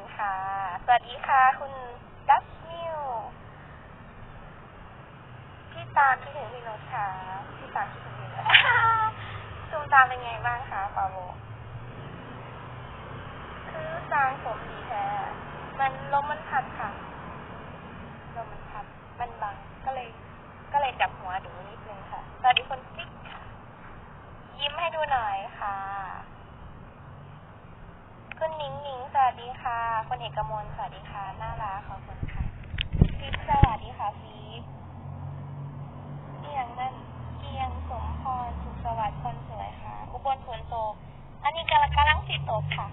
คุณค่ะ สวัสดีค่ะ คุณดับมิวพี่ตามคิดถึงพี่นุชค่ะพี่ตามคิดถึงพี่นุชตูมตามเป็นไงบ้างคะปาโบคือจางผมดีแท้ มันลมมันพัดค่ะลมมันพัด มันบัง ก็เลย ก็เลยจับหัวดูนิดนึงค่ะ สวัสดีคุณปิ๊กค่ะ ยิ้มให้ดูหน่อยค่ะคุณนิ้งนิ้งสวัสดีค่ะ คุณเอกมลสวัสดีค่ะ น่ารักขอบคุณค่ะฟิปสวัสดีค่ะฟิปเอียงนั่นเกียงสมพรสุขสวัสดิ์คนสวยค่ะ อุบลฝนตก อันนี้กำลังกำลังสิตกค่ะ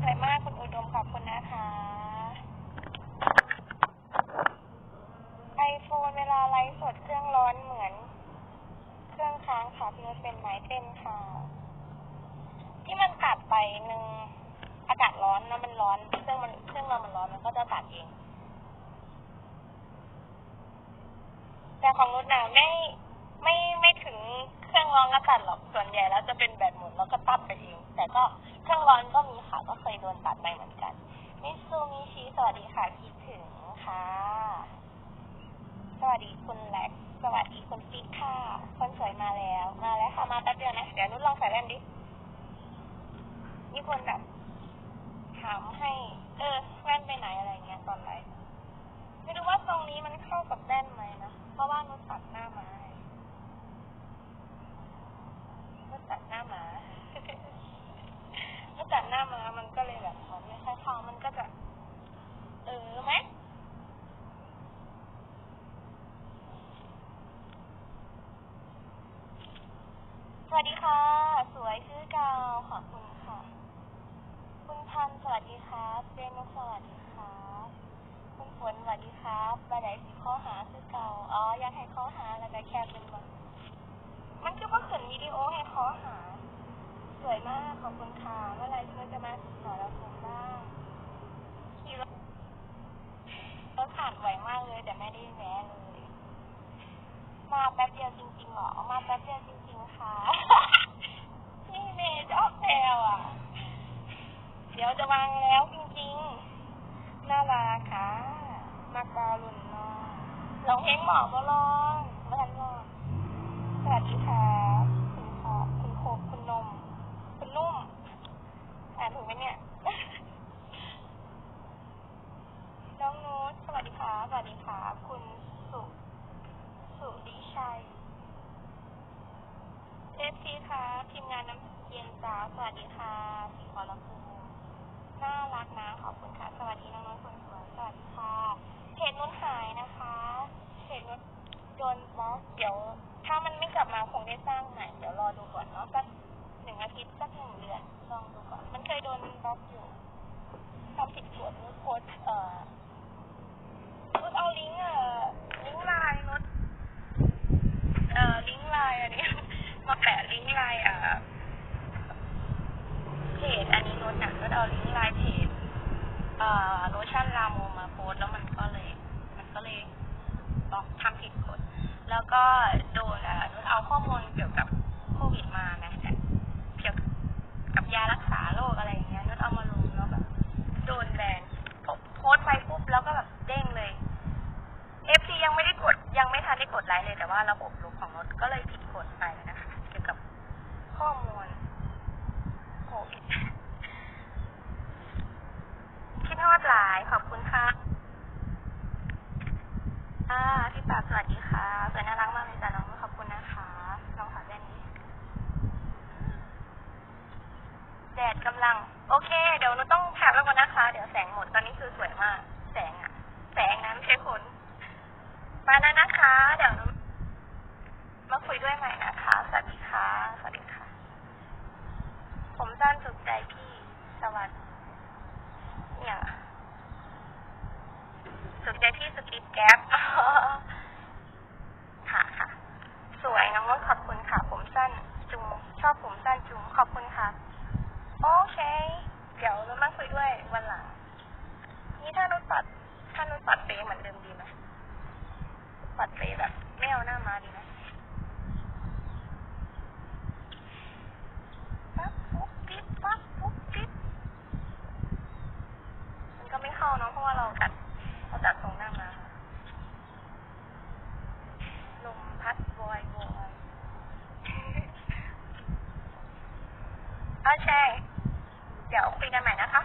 สวยมากคุณอุดมขอบคุณนะคะไอโฟนเวลาไลฟ์สดเครื่องร้อนเหมือน เครื่องค้างค่ะพี่นุชเป็นไม้เต้นค่ะ ที่มันตัดไปหนึ่งอากาศร้อนแล้วมันร้อนเครื่องมันเครื่องเรามันร้อนมันก็จะตัดเอง แต่ ของนุชน่ะไม่ไม่ไม่ถึงเครื่องร้อนก็ตัดหรอกส่วนใหญ่แล้วจะเป็นแบตหมดแล้วก็ตัดไปเองแต่ก็เครื่องร้อนก็มีค่ะก็เคยโดนตัดไปเหมือนกันมิซูมิชิสวัสดีค่ะคิดถึงค่ะ สวัสดีคุณแล็กสวัสดีคุณปิ๊กค่ะคนสวยมาแล้ว มาแล้วค่ะมาแป๊บเดียวนะเดี๋ยวนุชลองใส่แว่นดิมีคนแบบถามให้ เออแว่นไปไหนอะไรเงี้ยตอนไลฟ์ ไม่รู้ว่าตรงนี้มันเข้ากับแว่นไหมนะ เพราะว่านุตัดหน้ามานุชตัดหน้าหมานุชตัดหน้าหมามันก็เลยแบบมันไม่ค่อยเข้ามันก็จะ เออไหมสวัสดีค่ะ สวยชื่อเกาขอบคุณค่ะ คุณพันสวัสดีครับเจนสวัสดีครับคุณฝนสวัสดี ครับบาไดสีข้อหาคือเก่า อ๋อ อยากให้ข้อหาแล้วก็แค่เป็นมามันคือว่าเขินวิดีโอให้ข้อหา สวยมาก ขอบคุณค่ะ เมื่อไหรที่มันจะมาสอนเราผมบ้างขี่รถรถผ่านไหวมากเลย แต่ไม่ได้แวะเลย มาแป๊บเดียวจริงๆเหรอ มาแป๊บเดียวจริงๆค่ะ พี่เมย์ชอบแซวอะ เดี๋ยวจะวางแล้วจริงๆ น่ารักค่ะ มากอลุ่นเนาะล องเพลงหมอก็ลองไม่นลองสวัสดีค่ะคุณขอคุณโคกคุณนม คุณนุ่ม อ่านถูกไหมเนี่ย น้องนูตสวัสดีค่ะสวัสดีค่ะคุณสุ สุริชัยเอฟซีค่ะทีมงานน้ำเย็นจ้าสวัสดีค่ะสีขอลำพูน่ารักนะขอบคุณค่ะ สวัสดีน้องๆคนสวยสวัสดีค่ะเพจนุชหายนะคะเพจนุชโดนบล็อก เดี๋ยวถ้ามันไม่กลับมาคงได้สร้างใหม่เดี๋ยวรอดูก่อนเนาะสักหนึ่งอาทิตย์สักหนึ่งเดือนลองดูก่อน มันเคยโดนบล็อกอยู่ทำผิดกฎนุชโพสเอ่อนุชเอาลิงก์เอ่อลิงก์ไลน์นุชเอ่อลิงก์ไลน์อันนี้มาแปะลิงก์ไลน์อะเพจอันนี้นุชน่ะนุชเอาลิงก์ไลน์เพจเอ่อโลชั่นลาโมมาโพสต์แล้วมันก็เลย มันก็เลยบอกทำผิดกฎ แล้วก็โดนอะนุชเอาข้อมูลเกี่ยวกับโควิดมานะเกี่ยวกับยารักษาโรคอะไรอย่างเงี้ยนุชเอามาลงแล้วแบบโดนแบนโพสไปปุ๊บแล้วก็แบบเด้งเลยเอฟซียังไม่ได้กดยังไม่ทันได้กดไลค์เลยแต่ว่าระบบลุกของรถก็เลยผิดกฎไปนะคะ เกี่ยวกับข้อมูลโควิดคิดทอดหลายขอบคุณค่ะอ่าพี่ปาบสวัสดีค่ะสวยน่ารักมากเลยจ้ะน้องขอบคุณนะคะลองถอดแว่นดิ ดดกำลัง โอเค เดี๋ยวหนูต้องแคปแล้วกันนะคะ เดี๋ยวแสงหมด ตอนนี้คือสวยมาก แสงอะแสงนะไม่ใช่คนมาแล้วนะคะ เดี๋ยวมาคุยด้วยใหม่นะคะ สวัสดีค่ะ สวัสดีค่ะ ผมสั้นสุขใจพี่ สวัสดีเนี่ยสุขใจพี่สกิปแก๊ป นี่ถ้านุปัดถ้านุปัดเปเหมือนเดิมดีไหมปัดเปแบบไม่เอาหน้ามาดีไหมปั๊บปุ๊บปิ๊บปั๊บปุ๊บปิ๊บมันก็ไม่เข้าเนาะเพราะว่าเราตัดเราตัดตรงหน้ามาลมพัดบอยบอยอาแชร์เดี๋ยวคุยกันใหม่นะคะ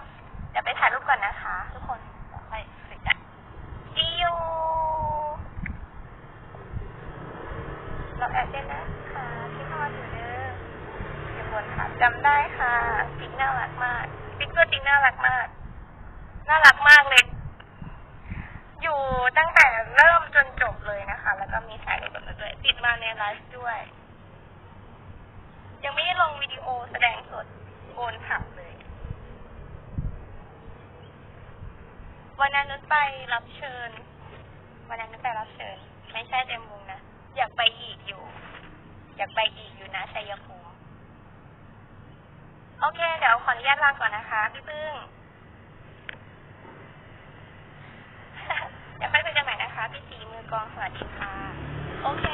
ดี๋ยวไปถ่ายรูปก่อนนะคะ ทุกคนเดี๋ยวค่อยคุยกัน See you เราแอดได้นะคะพี่ทอดอยู่เด้ออยู่บนค่ะจำได้ค่ะติ๊กน่ารักมากติ๊กตัวติ๊กน่ารักมาก น่ารักมากเลย อยู่ตั้งแต่เริ่มจนจบเลยนะคะ แล้วก็มีถ่ายรูปแบบนั้นด้วยติดมาในไลฟ์ด้วย ยังไม่ได้ลงวิดีโอแสดงสดโอนผับเลย วันนั้นนุชไปรับเชิญ วันนั้นนุชไปรับเชิญ ไม่ใช่เต็มวงนะ อยากไปอีกอยู่ อยากไปอีกอยู่นะชัยภูมิโอเค เดี๋ยวขออนุญาตลาก่อนนะคะ พี่พึ่งเดี๋ยวค่อยคุยกันใหม่นะคะ พี่สีมือกองสวัสดีค่ะ โอเค